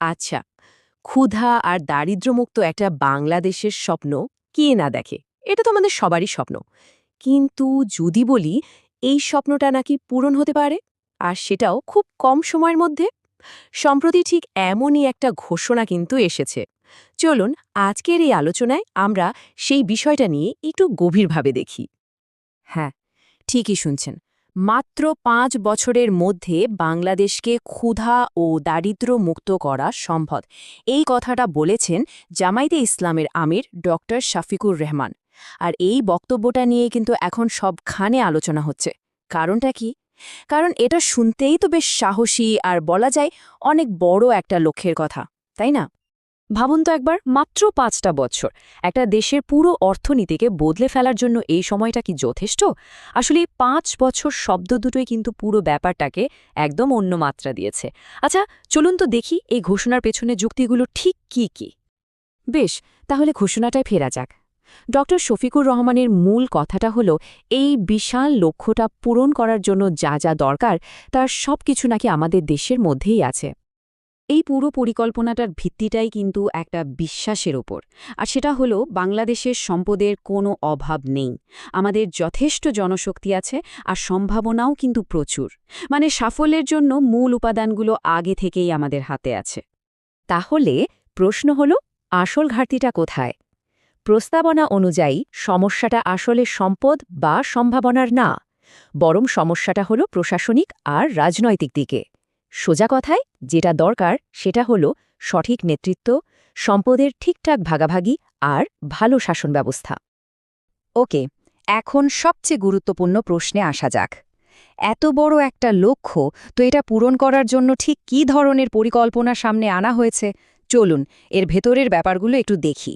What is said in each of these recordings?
আচ্ছা ক্ষুধা আর দারিদ্র্যমুক্ত একটা বাংলাদেশের স্বপ্ন কে না দেখে? এটা তো আমাদের সবারই স্বপ্ন। কিন্তু যদি বলি, এই স্বপ্নটা নাকি পূরণ হতে পারে? আর সেটাও খুব কম সময়ের মধ্যে? সম্প্রতি ঠিক এমনই একটা ঘোষণা কিন্তু এসেছে। চলুন, আজকের এই আলোচনায় আমরা সেই বিষয়টা নিয়ে একটু গভীরভাবে দেখি। হ্যাঁ ঠিকই শুনছেন। মাত্র পাঁচ বছরের মধ্যে বাংলাদেশকে ক্ষুধা ও দারিদ্র্য মুক্ত করা সম্ভব। এই কথাটা বলেছেন জামাইতে ইসলামের আমির ডক্টর শাফিকুর রহমান। আর এই বক্তব্যটা নিয়ে কিন্তু এখন সবখানে আলোচনা হচ্ছে। কারণটা কি? কারণ এটা শুনতেই তো বেশ সাহসী আর বলা যায় অনেক বড় একটা লক্ষ্যের কথা, তাই না? ভাবুন তো একবার, মাত্র পাঁচটা বছর। একটা দেশের পুরো অর্থনীতিকে বদলে ফেলার জন্য এই সময়টা কি যথেষ্ট? আসলে পাঁচ বছর শব্দ দুটোই কিন্তু পুরো ব্যাপারটাকে একদম অন্য মাত্রা দিয়েছে। আচ্ছা চলুন তো দেখি এই ঘোষণার পেছনে যুক্তিগুলো ঠিক কি কি? বেশ, তাহলে ঘোষণাটায় ফেরা যাক। ডক্টর শফিকুর রহমানের মূল কথাটা হলো, এই বিশাল লক্ষ্যটা পূরণ করার জন্য যা যা দরকার, তার সব কিছু নাকি আমাদের দেশের মধ্যেই আছে। এই পুরো পরিকল্পনাটার ভিত্তিটাই কিন্তু একটা বিশ্বাসের ওপর। আর সেটা হলো, বাংলাদেশের সম্পদের কোনো অভাব নেই। আমাদের যথেষ্ট জনশক্তি আছে আর সম্ভাবনাও কিন্তু প্রচুর। মানে সাফল্যের জন্য মূল উপাদানগুলো আগে থেকেই আমাদের হাতে আছে। তাহলে প্রশ্ন হলো, আসল ঘাটতিটা কোথায়? প্রস্তাবনা অনুযায়ী সমস্যাটা আসলে সম্পদ বা সম্ভাবনার না, বরং সমস্যাটা হলো প্রশাসনিক আর রাজনৈতিক দিকে। সোজা কথায় যেটা দরকার সেটা হলো সঠিক নেতৃত্ব, সম্পদের ঠিকঠাক ভাগাভাগি আর ভালো শাসন ব্যবস্থা। ওকে, এখন সবচেয়ে গুরুত্বপূর্ণ প্রশ্নে আসা যাক। এত বড় একটা লক্ষ্য, তো এটা পূরণ করার জন্য ঠিক কী ধরনের পরিকল্পনা সামনে আনা হয়েছে? চলুন, এর ভেতরের ব্যাপারগুলো একটু দেখি।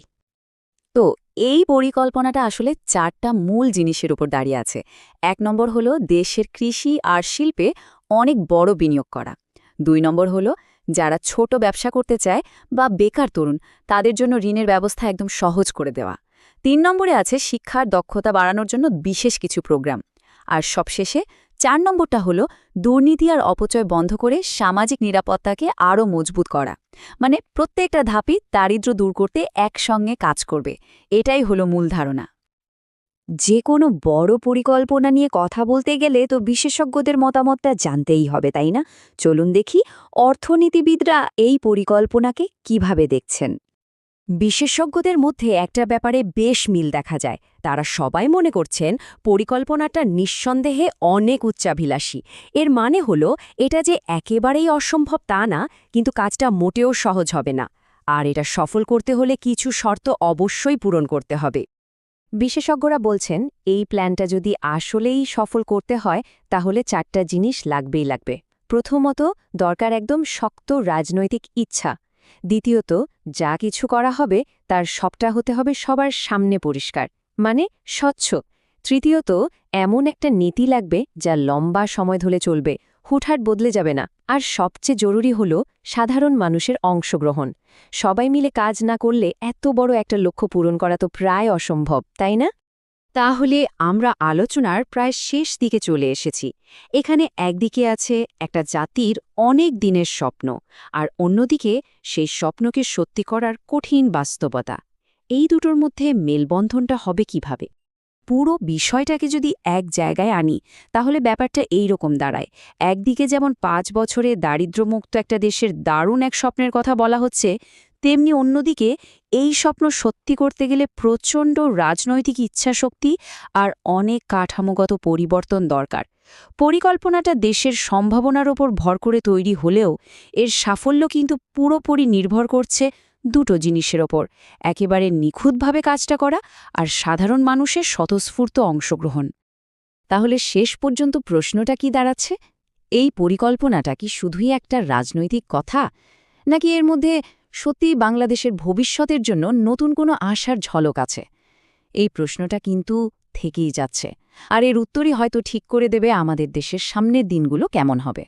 তো এই পরিকল্পনাটা আসলে চারটা মূল জিনিসের উপর দাঁড়িয়ে আছে। এক নম্বর হলো দেশের কৃষি আর শিল্পে অনেক বড় বিনিয়োগ করা। দুই নম্বর হলো, যারা ছোট ব্যবসা করতে চায় বা বেকার তরুণ, তাদের জন্য ঋণের ব্যবস্থা একদম সহজ করে দেওয়া। তিন নম্বরে আছে শিক্ষার দক্ষতা বাড়ানোর জন্য বিশেষ কিছু প্রোগ্রাম। আর সবশেষে চার নম্বরটা হলো, দুর্নীতি আর অপচয় বন্ধ করে সামাজিক নিরাপত্তাকে আরও মজবুত করা। মানে প্রত্যেকটা ধাপই দারিদ্র্য দূর করতে একসঙ্গে কাজ করবে। এটাই হলো মূল ধারণা। যে কোনো বড় পরিকল্পনা নিয়ে কথা বলতে গেলে তো বিশেষজ্ঞদের মতামতটা জানতেই হবে, তাই না? চলুন দেখি অর্থনীতিবিদরা এই পরিকল্পনাকে কীভাবে দেখছেন। বিশেষজ্ঞদের মধ্যে একটা ব্যাপারে বেশ মিল দেখা যায়। তারা সবাই মনে করছেন পরিকল্পনাটা নিঃসন্দেহে অনেক উচ্চাভিলাষী। এর মানে হলো এটা যে একেবারেই অসম্ভব তা না, কিন্তু কাজটা মোটেও সহজ হবে না। আর এটা সফল করতে হলে কিছু শর্ত অবশ্যই পূরণ করতে হবে। বিশেষজ্ঞরা বলছেন, এই প্ল্যানটা যদি আসলেই সফল করতে হয়, তাহলে চারটা জিনিস লাগবেই লাগবে। প্রথমত, দরকার একদম শক্ত রাজনৈতিক ইচ্ছা। দ্বিতীয়ত, যা কিছু করা হবে, তার সবটা হতে হবে সবার সামনে পরিষ্কার মানে স্বচ্ছ। তৃতীয়ত, এমন একটা নীতি লাগবে যা লম্বা সময় ধরে চলবে হুটহাট বদলে যাবে না। আর সবচেয়ে জরুরি হল সাধারণ মানুষের অংশগ্রহণ। সবাই মিলে কাজ না করলে এত বড় একটা লক্ষ্য পূরণ করা তো প্রায় অসম্ভব, তাই না? তাহলে আমরা আলোচনার প্রায় শেষ দিকে চলে এসেছি। এখানে একদিকে আছে একটা জাতির অনেক দিনের স্বপ্ন, আর অন্যদিকে সেই স্বপ্নকে সত্যি করার কঠিন বাস্তবতা। এই দুটোর মধ্যে মেলবন্ধনটা হবে কীভাবে? পুরো বিষয়টাকে যদি এক জায়গায় আনি, তাহলে ব্যাপারটা এই রকম দাঁড়ায়। একদিকে যেমন পাঁচ বছরে দারিদ্র্যমুক্ত একটা দেশের দারুণ এক স্বপ্নের কথা বলা হচ্ছে, তেমনি অন্যদিকে এই স্বপ্ন সত্যি করতে গেলে প্রচণ্ড রাজনৈতিক ইচ্ছাশক্তি আর অনেক কাঠামোগত পরিবর্তন দরকার। পরিকল্পনাটা দেশের সম্ভাবনার ওপর ভর করে তৈরি হলেও এর সাফল্য কিন্তু পুরোপুরি নির্ভর করছে দুটো জিনিসের ওপর। একেবারে নিখুঁতভাবে কাজটা করা আর সাধারণ মানুষের স্বতঃস্ফূর্ত অংশগ্রহণ। তাহলে শেষ পর্যন্ত প্রশ্নটা কি দাঁড়াচ্ছে? এই পরিকল্পনাটা কি শুধুই একটা রাজনৈতিক কথা? নাকি এর মধ্যে সত্যি বাংলাদেশের ভবিষ্যতের জন্য নতুন কোনো আশার ঝলক আছে? এই প্রশ্নটা কিন্তু থেকেই যাচ্ছে। আর এর উত্তরই হয়তো ঠিক করে দেবে আমাদের দেশের সামনের দিনগুলো কেমন হবে।